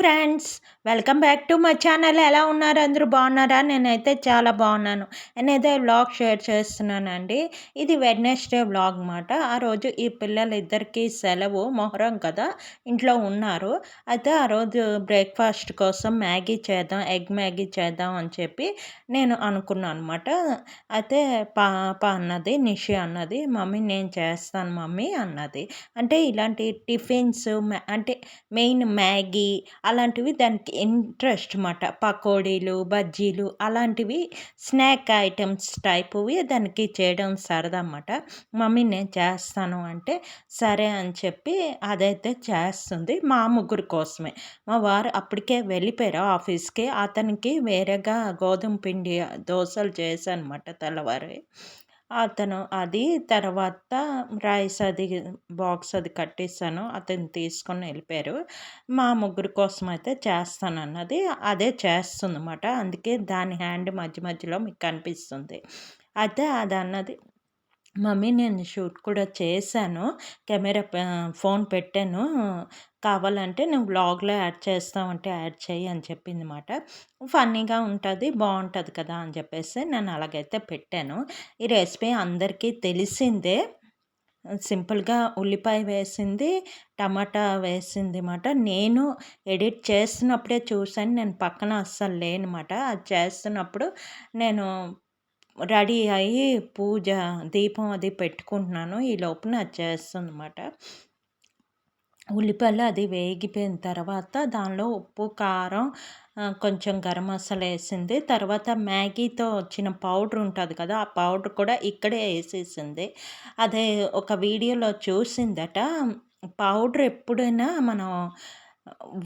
Friends welcome back to my channel. ఎలా ఉన్నారు? అందరూ బాగున్నారా? నేనైతే చాలా బాగున్నాను. నేనైతే వ్లాగ్ షేర్ చేస్తున్నానండి. ఇది వెడ్నెస్డే వ్లాగ్ అనమాట ఆ రోజు ఈ పిల్లలు ఇద్దరికి సెలవు మొహరం కదా? ఇంట్లో ఉన్నారు. అయితే ఆ రోజు బ్రేక్ఫాస్ట్ కోసం మ్యాగీ చేద్దాం ఎగ్ మ్యాగీ చేద్దాం అని చెప్పి నేను అనుకున్నాను అనమాట అయితే పాప అన్నది నిషి అన్నది మమ్మీ నేను చేస్తాను మమ్మీ అన్నది. అంటే ఇలాంటి టిఫిన్స్ అంటే మెయిన్ మ్యాగీ అలాంటివి దానికి ఇంట్రెస్ట్ అన్నమాట. పకోడీలు బజ్జీలు అలాంటివి స్నాక్ ఐటమ్స్ టైప్వి దానికి చేయడం సరదా అన్నమాట మమ్మీ నేను చేస్తాను అంటే సరే అని చెప్పి అదైతే చేస్తుంది మా ముగ్గురు కోసమే. మా వారు అప్పటికే వెళ్ళిపోయారు ఆఫీస్కి. అతనికి వేరేగా గోధుమ పిండి దోశలు చేశానమాట తెల్లవారు తెల్లవారి. అతను అది తర్వాత రైస్ అది బాక్స్ అది కట్టేసాను అతను తీసుకొని వెళ్ళిపోయారు. మా ముగ్గురు కోసం అయితే చేస్తాను అన్నది అదే చేస్తుంది అన్నమాట అందుకే దాని హ్యాండ్ మధ్య మధ్యలో మీకు కనిపిస్తుంది. అయితే అది అన్నది మమ్మీ నేను షూట్ కూడా చేశాను. కెమెరా ఫోన్ పెట్టాను. కావాలంటే నువ్వు బ్లాగ్లో యాడ్ చేస్తామంటే యాడ్ చేయి అని చెప్పింది అనమాట ఫన్నీగా ఉంటుంది బాగుంటుంది కదా అని చెప్పేసి నేను అలాగైతే పెట్టాను. ఈ రెసిపీ అందరికీ తెలిసిందే. సింపుల్గా ఉల్లిపాయ వేసింది టమాటా వేసింది అనమాట నేను ఎడిట్ చేస్తున్నప్పుడే చూసాను నేను పక్కన అస్సలు లేనమాట అది చేస్తున్నప్పుడు నేను రెడీ అయ్యి పూజ దీపం అది పెట్టుకుంటున్నాను. ఈ లోపల అది చేస్తుంది అన్నమాట ఉల్లిపాయలు అది వేగిపోయిన తర్వాత దానిలో ఉప్పు కారం కొంచెం గరం మసాలా వేసింది. తర్వాత మ్యాగీతో వచ్చిన పౌడర్ ఉంటుంది కదా ఆ పౌడర్ కూడా ఇక్కడే వేసేసింది. అదే ఒక వీడియోలో చూసిందట. పౌడర్ ఎప్పుడైనా మనం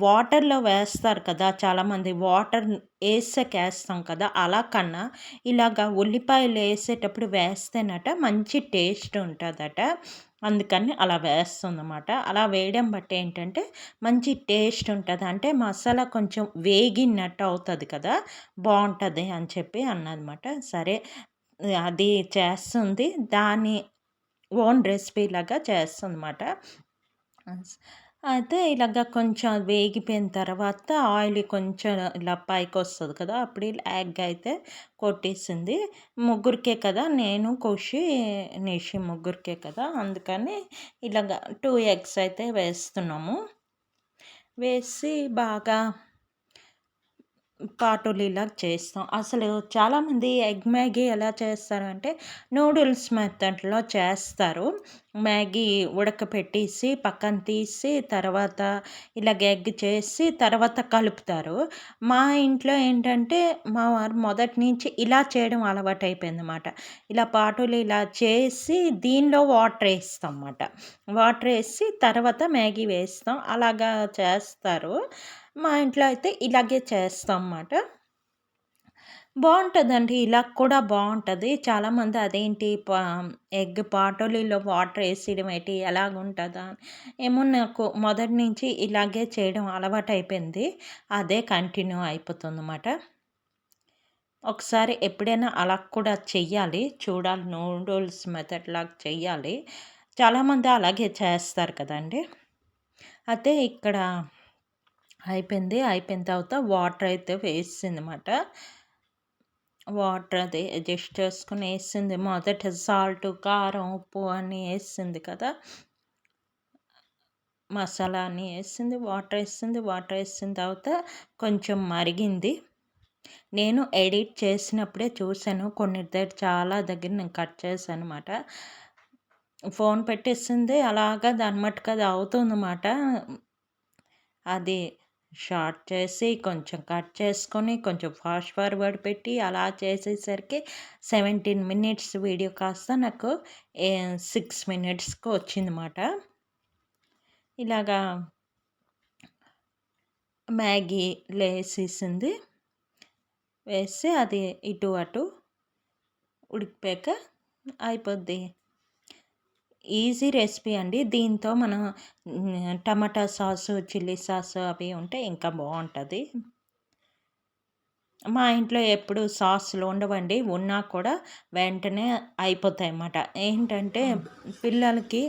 వాటర్లో వేస్తారు కదా చాలామంది. వాటర్ వేసాక వేస్తాం కదా అలా కన్నా ఇలాగ ఉల్లిపాయలు వేసేటప్పుడు వేస్తేనట మంచి టేస్ట్ ఉంటుందట. అందుకని అలా వేస్తుందన్నమాట. అలా వేయడం బట్టి ఏంటంటే మంచి టేస్ట్ ఉంటుంది. అంటే మసాలా కొంచెం వేగినట్టు అవుతుంది కదా బాగుంటుంది అని చెప్పి అన్నదన్నమాట. సరే అది చేస్తుంది. దాని ఓన్ రెసిపీ లాగా చేస్తుందన్నమాట. అయితే ఇలాగ కొంచెం వేగిపోయిన తర్వాత ఆయిల్ కొంచెం ఇలా పైకి వస్తుంది కదా అప్పుడు ఎగ్ అయితే కొట్టేసింది. ముగ్గురికే కదా నేను ఖుషి నిషి ముగ్గురికే కదా అందుకని ఇలాగ టూ ఎగ్స్ అయితే వేస్తున్నాము. వేసి బాగా పాటోలీలా చేస్తాం. అసలు చాలామంది ఎగ్ మ్యాగీ ఎలా చేస్తారంటే నూడిల్స్ మెథడ్లో చేస్తారు. మ్యాగీ ఉడకపెట్టేసి పక్కన తీసి తర్వాత ఇలాగ ఎగ్ చేసి తర్వాత కలుపుతారు. మా ఇంట్లో ఏంటంటే మా వారు మొదటి నుంచి ఇలా చేయడం అలవాటు అయిపోయింది అనమాట ఇలా పాటలు ఇలా చేసి దీనిలో వాటర్ వేస్తాం అన్నమాట వాటర్ వేసి తర్వాత మ్యాగీ వేస్తాం. అలాగా చేస్తారు. మా ఇంట్లో అయితే ఇలాగే చేస్తాం అన్నమాట బాగుంటుందండి ఇలా కూడా బాగుంటుంది. చాలామంది అదేంటి పా ఎగ్ పాటోలీలో వాటర్ వేసేయడం ఏంటి ఎలాగుంటుందా ఏమో నాకు మొదటి నుంచి ఇలాగే చేయడం అలవాటు అయిపోయింది అదే కంటిన్యూ అయిపోతుంది అన్నమాట ఒకసారి ఎప్పుడైనా అలా కూడా చెయ్యాలి. చూడాలి నూడిల్స్ మెథడ్ లాగా చెయ్యాలి. చాలామంది అలాగే చేస్తారు కదండి. అయితే ఇక్కడ అయిపోయింది. అయిపోయిన తర్వాత వాటర్ అయితే వేసింది అనమాట వాటర్ అది అడ్జస్ట్ చేసుకుని వేసింది. మొదట సాల్ట్ కారం ఉప్పు అన్నీ వేసింది కదా. మసాలా అన్నీ వేసింది. వాటర్ వేసింది. వాటర్ వేసిన తర్వాత కొంచెం మరిగింది. నేను ఎడిట్ చేసినప్పుడే చూశాను. కొన్ని దగ్గర చాలా దగ్గర నేను కట్ చేశాను అనమాట ఫోన్ పెట్టేసింది. అలాగా దాని మట్టుకు అది అవుతుందన్నమాట. అది షార్ట్ చేసి కొంచెం కట్ చేసుకొని కొంచెం ఫాస్ట్ ఫార్వర్డ్ పెట్టి అలా చేసేసరికి సెవెంటీన్ మినిట్స్ వీడియో కాస్త నాకు సిక్స్ మినిట్స్కి వచ్చిందన్నమాట. ఇలాగా మ్యాగీ లేసేసింది. వేసి అది ఇటు అటు ఉడికిపోయాక అయిపోద్ది. ఈజీ రెసిపీ అండి. దీంతో మనం టమాటా సాసు చిల్లీ సాసు అవి ఉంటే ఇంకా బాగుంటుంది. మా ఇంట్లో ఎప్పుడు సాసులు ఉండవండి. ఉన్నా కూడా వెంటనే అయిపోతాయి అన్నమాట ఏంటంటే పిల్లలకి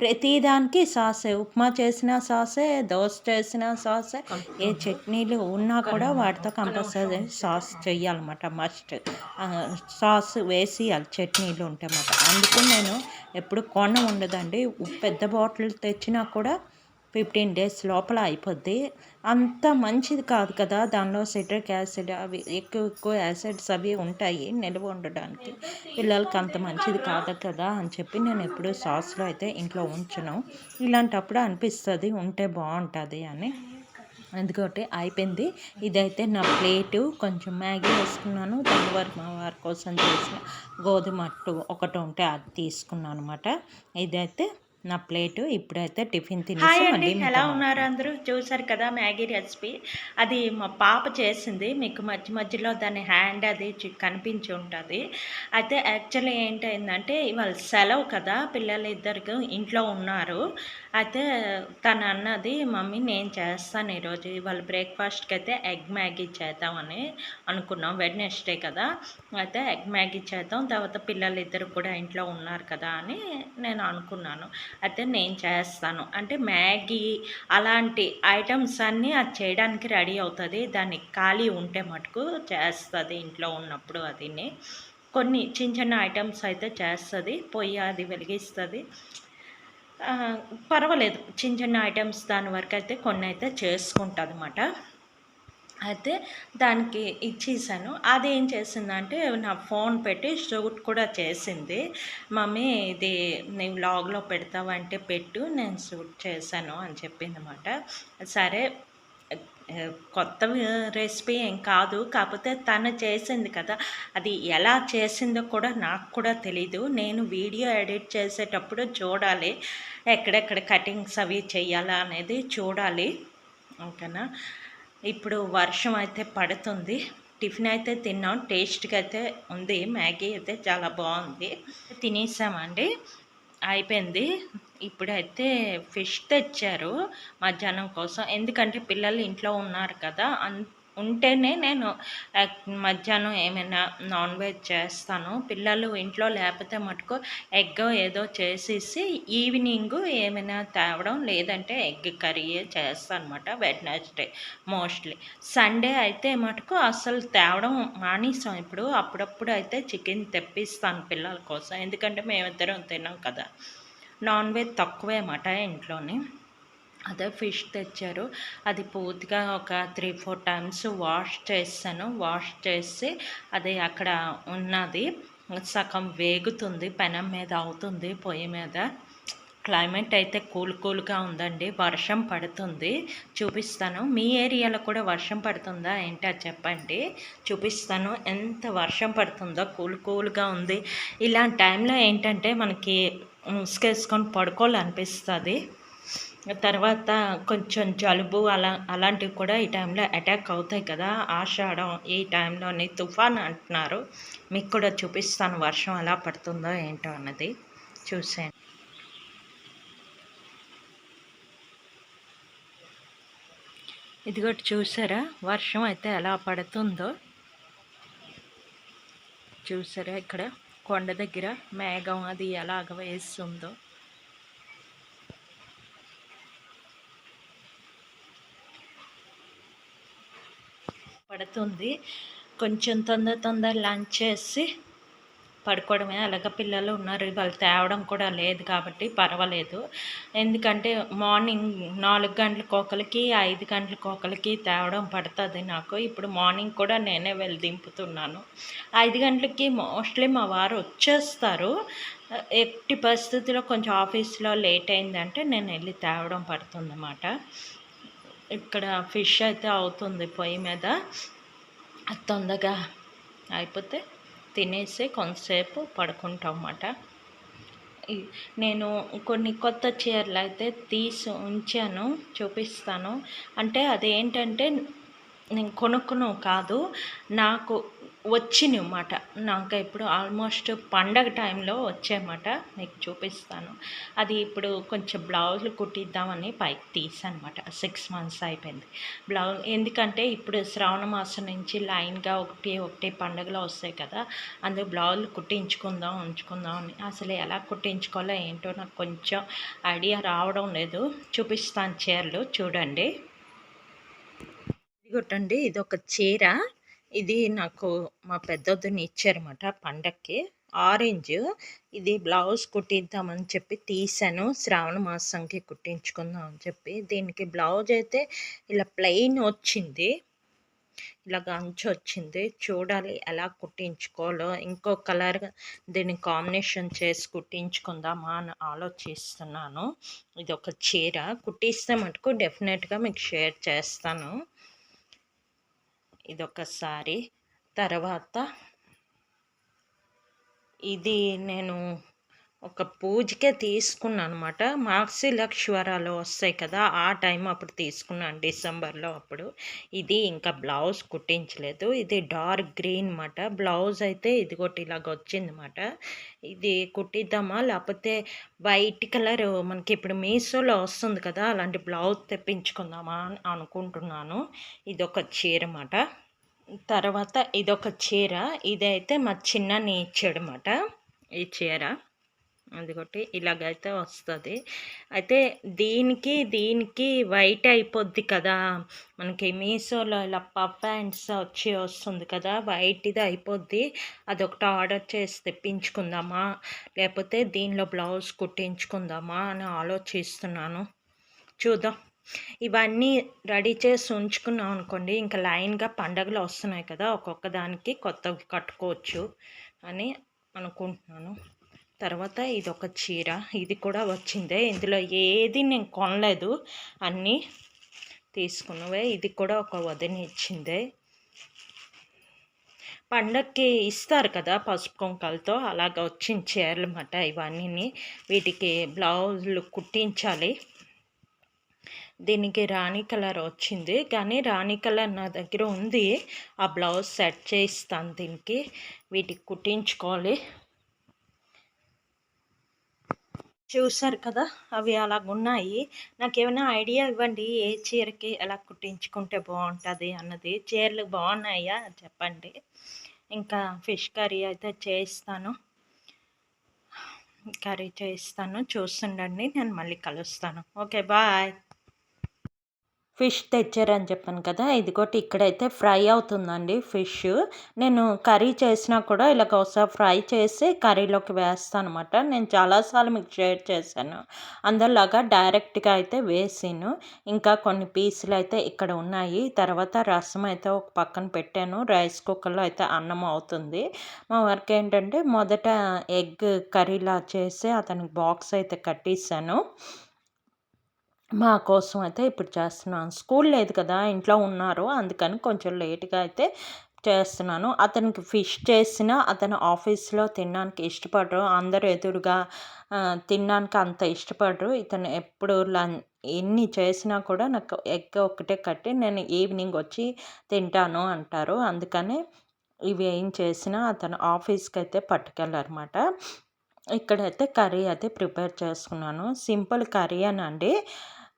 ప్రతిదానికి సాసే. ఉప్మా చేసిన సాసే దోశ చేసిన సాసే ఏ చట్నీలు ఉన్నా కూడా వాటితో కంపల్సరీ సాస్ చెయ్యాలన్నమాట. మస్ట్ సాస్ వేసి చట్నీలు ఉంటాయన్నమాట. అందుకు నేను ఎప్పుడు కొన ఉండదండి. పెద్ద బాటిల్ తెచ్చినా కూడా ఫిఫ్టీన్ డేస్ లోపల అయిపోద్ది. అంత మంచిది కాదు కదా దానిలో సిట్రిక్ యాసిడ్ అవి ఎక్కువ ఎక్కువ యాసిడ్స్ అవి ఉంటాయి నిల్వ ఉండడానికి. పిల్లలకి అంత మంచిది కాదు కదా అని చెప్పి నేను ఎప్పుడూ సాస్లో అయితే ఇంట్లో ఉంచను. ఇలాంటప్పుడు అనిపిస్తుంది ఉంటే బాగుంటుంది అని. ఎందుకంటే అయిపోయింది. ఇదైతే నా ప్లేటు. కొంచెం మ్యాగీ వేసుకున్నాను. వరకు మా వారి కోసం చేసిన గోధుమ అట్టు ఒకటి ఉంటే అది తీసుకున్నాను అనమాట ఇదైతే నా ప్లేటు. ఇప్పుడైతే టిఫిన్ తినేసి ఎలా ఉన్నారు అందరూ? చూసారు కదా మ్యాగీ రెసిపీ. అది మా పాప చేసింది. మీకు మధ్య మధ్యలో దాని హ్యాండ్ అది కనిపించి ఉంటుంది. అయితే యాక్చువల్లీ ఏంటైందంటే ఇవాళ సెలవు కదా. పిల్లలు ఇద్దరికి ఇంట్లో ఉన్నారు. అయితే తను అన్నది మమ్మీ నేను చేస్తాను ఈరోజు. ఇవాళ బ్రేక్ఫాస్ట్కి అయితే ఎగ్ మ్యాగీ చేద్దామని అనుకున్నాం. వెడ్నెస్డే కదా. అయితే ఎగ్ మ్యాగీ చేద్దాం. తర్వాత పిల్లలు ఇద్దరు కూడా ఇంట్లో ఉన్నారు కదా అని నేను అనుకున్నాను. అయితే నేను చేస్తాను. అంటే మ్యాగీ అలాంటి ఐటమ్స్ అన్నీ అది చేయడానికి రెడీ అవుతుంది. దానికి ఖాళీ ఉంటే మటుకు చేస్తుంది ఇంట్లో ఉన్నప్పుడు అదిని. కొన్ని చిన్న చిన్న ఐటమ్స్ అయితే చేస్తుంది. పొయ్యి అది వెలిగిస్తుంది. పర్వాలేదు. చిన్న చిన్న ఐటమ్స్ దాని వరకు అయితే కొన్ని అయితే చేసుకుంటుంది అనమాట అయితే దానికి ఇచ్చేసాను. అది ఏం చేసిందంటే నా ఫోన్ పెట్టి షూట్ కూడా చేసింది. మమ్మీ ఇది నేను వ్లాగ్లో పెడతావంటే పెట్టు నేను షూట్ చేశాను అని చెప్పింది అనమాట సరే కొత్త రెసిపీ ఏం కాదు. కాకపోతే తను చేసింది కదా. అది ఎలా చేసిందో కూడా నాకు కూడా తెలీదు. నేను వీడియో ఎడిట్ చేసేటప్పుడు చూడాలి. ఎక్కడెక్కడ కటింగ్స్ అవి చేయాలా అనేది చూడాలి. ఓకేనా? ఇప్పుడు వర్షం అయితే పడుతుంది. టిఫిన్ అయితే తిన్నాం. టేస్ట్గా అయితే ఉంది. మ్యాగీ అయితే చాలా బాగుంది. తినేసామండి. అయిపోయింది. ఇప్పుడైతే ఫిష్ తెచ్చారు మధ్యాహ్నం కోసం. ఎందుకంటే పిల్లలు ఇంట్లో ఉన్నారు కదా అంత ఉంటేనే నేను మధ్యాహ్నం ఏమైనా నాన్ వెజ్ చేస్తాను. పిల్లలు ఇంట్లో లేకపోతే మటుకు ఎగ్ ఏదో చేసేసి ఈవినింగ్ ఏమైనా తేవడం లేదంటే ఎగ్ కర్రీయే చేస్తాను అనమాట వెడ్నెస్డే మోస్ట్లీ. సండే అయితే మటుకు అసలు తేవడం మానేసాం ఇప్పుడు. అప్పుడప్పుడు అయితే చికెన్ తెప్పిస్తాను పిల్లల కోసం. ఎందుకంటే మేమిద్దరం తిన్నాం కదా. నాన్ వెజ్ తక్కువే అన్నమాట ఇంట్లోనే. అదే ఫిష్ తెచ్చారు. అది పూర్తిగా ఒక త్రీ ఫోర్ టైమ్స్ వాష్ చేస్తాను వాష్ చేసి అది అక్కడ ఉన్నది. సగం వేగుతుంది పెనం మీద అవుతుంది పొయ్యి మీద. క్లైమేట్ అయితే కూల్ కూల్గా ఉందండి. వర్షం పడుతుంది. చూపిస్తాను. మీ ఏరియాలో కూడా వర్షం పడుతుందా ఏంటో చెప్పండి. చూపిస్తాను. ఎంత వర్షం పడుతుందో కూల్ కూల్గా ఉంది. ఇలాంటి టైంలో ఏంటంటే మనకి ముసుగేసుకొని పడుకోవాలనిపిస్తుంది. తర్వాత కొంచెం జలుబు అలా అలాంటివి కూడా ఈ టైంలో అటాక్ అవుతాయి కదా. ఆషాఢం ఈ టైంలోని తుఫాన్ అంటున్నారు. మీకు కూడా చూపిస్తాను వర్షం ఎలా పడుతుందో ఏంటో అన్నది. చూసాను ఇదిగోటి చూసారా? వర్షం అయితే ఎలా పడుతుందో. చూసారా ఇక్కడ? కొండ దగ్గర మేఘం అది ఎలాగ వేస్తుందో. పడుతుంది. కొంచెం తొందర తొందర లంచ్ చేసి పడుకోవడమే. అలాగ పిల్లలు ఉన్నారు. వాళ్ళు తేవడం కూడా లేదు కాబట్టి పర్వాలేదు. ఎందుకంటే మార్నింగ్ నాలుగు గంటలకు ఒకరికి ఐదు గంటలకు ఒకరికి తేవడం పడుతుంది నాకు. ఇప్పుడు మార్నింగ్ కూడా నేనే వెళ్ళి దింపుతున్నాను. ఐదు గంటలకి మోస్ట్లీ మా వారు వచ్చేస్తారు. ఎట్టి పరిస్థితిలో కొంచెం ఆఫీస్లో లేట్ అయిందంటే నేను వెళ్ళి తేవడం పడుతుందన్నమాట. ఇక్కడ ఫిష్ అయితే అవుతుంది పొయ్యి మీద. అది తొందరగా అయిపోతే తినేసి కొంతసేపు పడుకుంటాం అన్నమాట. నేను కొన్ని కొత్త చీరలు అయితే తీసి ఉంచాను చూపిస్తాను. అంటే అదేంటంటే నేను కొనుక్కును కాదు నాకు వచ్చినమాట నాకు ఇప్పుడు ఆల్మోస్ట్ పండగ టైంలో వచ్చాయన్నమాట. మీకు చూపిస్తాను. అది ఇప్పుడు కొంచెం బ్లౌజులు కుట్టిద్దామని పైకి తీసానమాట సిక్స్ మంత్స్ అయిపోయింది. బ్లౌజ్ ఎందుకంటే ఇప్పుడు శ్రావణ మాసం నుంచి లైన్గా ఒకటి ఒకటి పండుగలు వస్తాయి కదా అందుకు బ్లౌజులు కుట్టించుకుందాం ఉంచుకుందాం అని. అసలు ఎలా కుట్టించుకోవాలో ఏంటో నాకు కొంచెం ఐడియా రావడం లేదు. చూపిస్తాను చీరలు. చూడండి. ఇదిగోటండి ఇది ఒక చీర. ఇది నాకు మా పెద్దొద్దుని ఇచ్చారన్నమాట పండక్కి. ఆరెంజ్. ఇది బ్లౌజ్ కుట్టిద్దామని చెప్పి తీసాను శ్రావణ మాసంకి కుట్టించుకుందాం అని చెప్పి. దీనికి బ్లౌజ్ అయితే ఇలా ప్లెయిన్ వచ్చింది. ఇలాగ అంచు వచ్చింది. చూడాలి ఎలా కుట్టించుకోవాలో ఇంకో కలర్ దీన్ని కాంబినేషన్ చేసి కుట్టించుకుందామా అని ఆలోచిస్తున్నాను. ఇది ఒక చీర. కుట్టిస్తే మటుకు డెఫినెట్గా మీకు షేర్ చేస్తాను. ఇదొకసారి తర్వాత ఇది నేను ఒక పూజకే తీసుకున్నాను అనమాట మార్క్సి లక్ష్వరాలు వస్తాయి కదా ఆ టైం అప్పుడు తీసుకున్నాను డిసెంబర్లో అప్పుడు. ఇది ఇంకా బ్లౌజ్ కుట్టించలేదు. ఇది డార్క్ గ్రీన్ అనమాట బ్లౌజ్ అయితే ఇది ఒకటి ఇలాగ వచ్చిందన్నమాట ఇది కుట్టిద్దామా? లేకపోతే వైట్ కలర్ మనకి ఇప్పుడు మీషోలో వస్తుంది కదా అలాంటి బ్లౌజ్ తెప్పించుకుందామా అని అనుకుంటున్నాను. ఇది ఒక చీర అన్నమాట తర్వాత ఇదొక చీర. ఇదైతే మా చిన్నని అనమాట ఈ చీర. అందుకొట్టి ఇలాగైతే వస్తుంది. అయితే దీనికి దీనికి వైట్ అయిపోద్ది కదా. మనకి మీషోలో ఇలా పఫ్ హ్యాండ్స్ వచ్చి వస్తుంది కదా వైట్ది అయిపోద్ది. అదొకటి ఆర్డర్ చేసి తెప్పించుకుందామా? లేకపోతే దీనిలో బ్లౌజ్ కుట్టించుకుందామా అని ఆలోచిస్తున్నాను. చూద్దాం. ఇవన్నీ రెడీ చేసి ఉంచుకున్నాం అనుకోండి ఇంకా లైన్గా పండగలు వస్తున్నాయి కదా ఒక్కొక్క దానికి కొత్తవి కట్టుకోవచ్చు అని అనుకుంటున్నాను. తర్వాత ఇది ఒక చీర. ఇది కూడా వచ్చిందే. ఇందులో ఏది నేను కొనలేదు. అన్నీ తీసుకున్నవే. ఇది కూడా ఒక వదిన ఇచ్చిందే. పండక్కి ఇస్తారు కదా పసుపు కుంకాలతో. అలాగ వచ్చిన చీరలు అన్నమాట ఇవన్నీ వీటికి బ్లౌజులు కుట్టించాలి. దీనికి రాణి కలర్ వచ్చింది. కానీ రాణి కలర్ నా దగ్గర ఉంది. ఆ బ్లౌజ్ సెట్ చేయిస్తాను దీనికి. వీటికి కుట్టించుకోవాలి. చూసారు కదా అవి అలాగున్నాయి. నాకు ఏమైనా ఐడియా ఇవ్వండి ఏ చీరకి ఎలా కుట్టించుకుంటే బాగుంటుంది అన్నది. చీరలు బాగున్నాయా చెప్పండి. ఇంకా ఫిష్ కర్రీ అయితే చేయిస్తాను. కర్రీ చేయిస్తాను. చూస్తుండండి నేను మళ్ళీ కలుస్తాను. Okay bye. ఫిష్ తెచ్చారని చెప్పాను కదా ఇదిగోటి ఇక్కడైతే ఫ్రై అవుతుందండి ఫిష్. నేను కర్రీ చేసినా కూడా ఇలాగ ఒకసారి ఫ్రై చేసి కర్రీలోకి వేస్తాను అనమాట నేను చాలాసార్లు మీకు షేర్ చేశాను. అందులాగా డైరెక్ట్గా అయితే వేసాను. ఇంకా కొన్ని పీసులు అయితే ఇక్కడ ఉన్నాయి. తర్వాత రసం అయితే ఒక పక్కన పెట్టాను. రైస్ కుక్కర్లో అయితే అన్నం అవుతుంది. మా వర్క్ ఏంటంటే మొదట ఎగ్ కర్రీలా చేసి అతనికి బాక్స్ అయితే కట్టేసాను మా కోసం అయితే ఇప్పుడు చేస్తున్నాను. స్కూల్ లేదు కదా ఇంట్లో ఉన్నారు. అందుకని కొంచెం లేట్గా అయితే చేస్తున్నాను. అతనికి ఫిష్ చేసిన అతను ఆఫీస్లో తినడానికి ఇష్టపడరు. అందరు ఎదురుగా తినడానికి అంత ఇష్టపడరు. ఇతను ఎప్పుడు లం ఎన్ని చేసినా కూడా నాకు ఎగ్ ఒకటే కట్టి నేను ఈవినింగ్ వచ్చి తింటాను అంటారు. అందుకనే ఇవి ఏం చేసినా అతను ఆఫీస్కి అయితే పట్టుకెళ్ళారన్నమాట ఇక్కడైతే కర్రీ అయితే ప్రిపేర్ చేసుకున్నాను. సింపుల్ కర్రీ అనండి.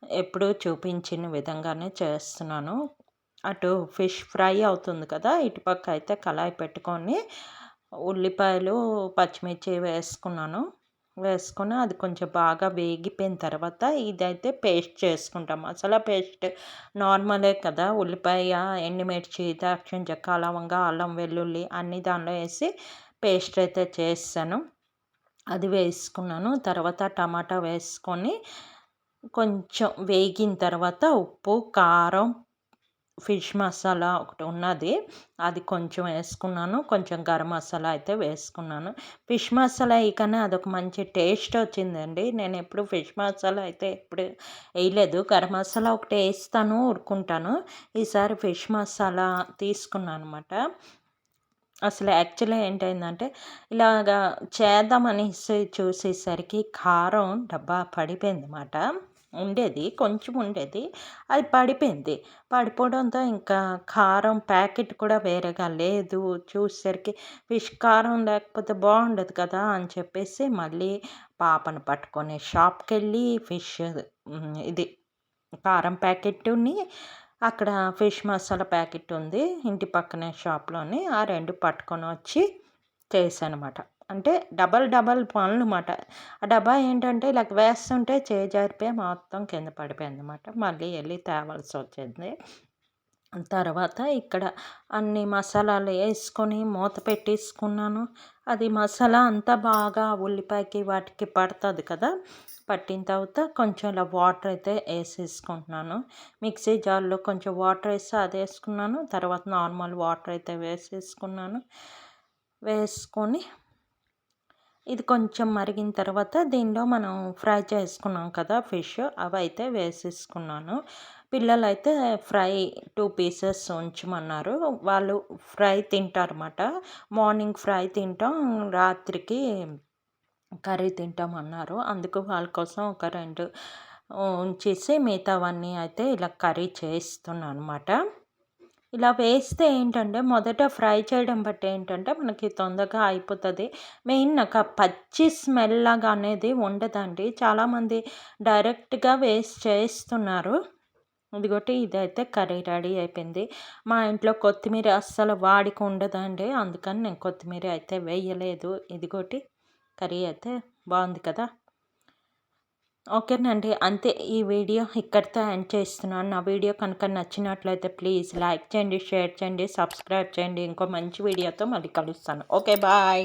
ఎప్పుడూ చూపించిన విధంగానే చేస్తున్నాను. అటు ఫిష్ ఫ్రై అవుతుంది కదా ఇటుపక్క అయితే కళాయి పెట్టుకొని ఉల్లిపాయలు పచ్చిమిర్చి వేసుకున్నాను. వేసుకొని అది కొంచెం బాగా వేగిపోయిన తర్వాత ఇదైతే పేస్ట్ చేసుకుంటాం. మసాలా పేస్ట్ నార్మలే కదా ఉల్లిపాయ ఎండుమిర్చి దాక్షిణ చెక్క లవంగా అల్లం వెల్లుల్లి అన్నీ దానిలో వేసి పేస్ట్ అయితే చేస్తాను అది వేసుకున్నాను. తర్వాత టమాటా వేసుకొని కొంచెం వేగిన తర్వాత ఉప్పు కారం ఫిష్ మసాలా ఒకటి ఉన్నది. అది కొంచెం వేసుకున్నాను. కొంచెం గరం మసాలా అయితే వేసుకున్నాను. ఫిష్ మసాలా వేయకనే అదొక మంచి టేస్ట్ వచ్చిందండి. నేను ఎప్పుడు ఫిష్ మసాలా అయితే ఎప్పుడు వేయలేదు. గరం మసాలా ఒకటి వేస్తాను ఉడుకుంటాను ఈసారి ఫిష్ మసాలా తీసుకున్నాను అనమాట అసలు యాక్చువల్గా ఏంటైందంటే ఇలాగా చేద్దామనేసి చూసేసరికి కారం డబ్బా పడిపోయింది అన్నమాట ఉండేది కొంచెం ఉండేది. అది పడిపోయింది. పడిపోవడంతో ఇంకా కారం ప్యాకెట్ కూడా వేరేగా లేదు. చూసేసరికి ఫిష్ కారం లేకపోతే బాగుండదు కదా అని చెప్పేసి మళ్ళీ పాపను పట్టుకొని షాప్కి వెళ్ళి ఫిష్ ఇది కారం ప్యాకెట్ని అక్కడ ఫిష్ మసాలా ప్యాకెట్ ఉంది ఇంటి పక్కనే షాప్లోని ఆ రెండు పట్టుకొని వచ్చి చేశానమాట. అంటే డబల్ డబల్ పనులు అన్నమాట ఆ డబ్బా ఏంటంటే ఇలా వేస్తుంటే చేజారిపోయి మొత్తం కింద పడిపోయింది అనమాట మళ్ళీ వెళ్ళి తేవాల్సి వచ్చింది. తర్వాత ఇక్కడ అన్ని మసాలాలు వేసుకొని మూత పెట్టేసుకున్నాను. అది మసాలా అంతా బాగా ఉల్లిపాయకి వాటికి పడుతుంది కదా. పట్టిన తర్వాత కొంచెం ఇలా వాటర్ అయితే వేసేసుకుంటున్నాను. మిక్సీ జార్లో కొంచెం వాటర్ వేసి అది వేసుకున్నాను. తర్వాత నార్మల్ వాటర్ అయితే వేసేసుకున్నాను. వేసుకొని ఇది కొంచెం మరిగిన తర్వాత దీనిలో మనం ఫ్రై చేసుకున్నాం కదా ఫిష్ అవి అయితే వేసేసుకున్నాను. పిల్లలు అయితే ఫ్రై టూ పీసెస్ ఉంచమన్నారు. వాళ్ళు ఫ్రై తింటారన్నమాట. మార్నింగ్ ఫ్రై తింటాం రాత్రికి కర్రీ తింటామన్నారు. అందుకు వాళ్ళ కోసం ఒక రెండు ఉంచేసి మిగతావన్నీ అయితే ఇలా కర్రీ చేస్తున్నాను అనమాట ఇలా వేస్తే ఏంటంటే మొదట ఫ్రై చేయడం బట్టి ఏంటంటే మనకి తొందరగా అయిపోతుంది. మెయిన్ నాకు పచ్చి స్మెల్ లాగా అనేది ఉండదండి. చాలామంది డైరెక్ట్గా వేస్ట్ చేస్తున్నారు. ఇదిగోటి ఇదైతే కర్రీ రెడీ అయిపోయింది. మా ఇంట్లో కొత్తిమీర అస్సలు వాడికి ఉండదండి. అందుకని నేను కొత్తిమీర అయితే వేయలేదు. ఇదిగోటి కర్రీ అయితే బాగుంది కదా. ఓకేనండి. అంతే ఈ వీడియో ఇక్కడితో ఎండ్ చేస్తున్నాను. నా వీడియో కనుక నచ్చినట్లయితే ప్లీజ్ లైక్ చేయండి షేర్ చేయండి సబ్స్క్రైబ్ చేయండి. ఇంకో మంచి వీడియోతో మళ్ళీ కలుస్తాను. Okay bye.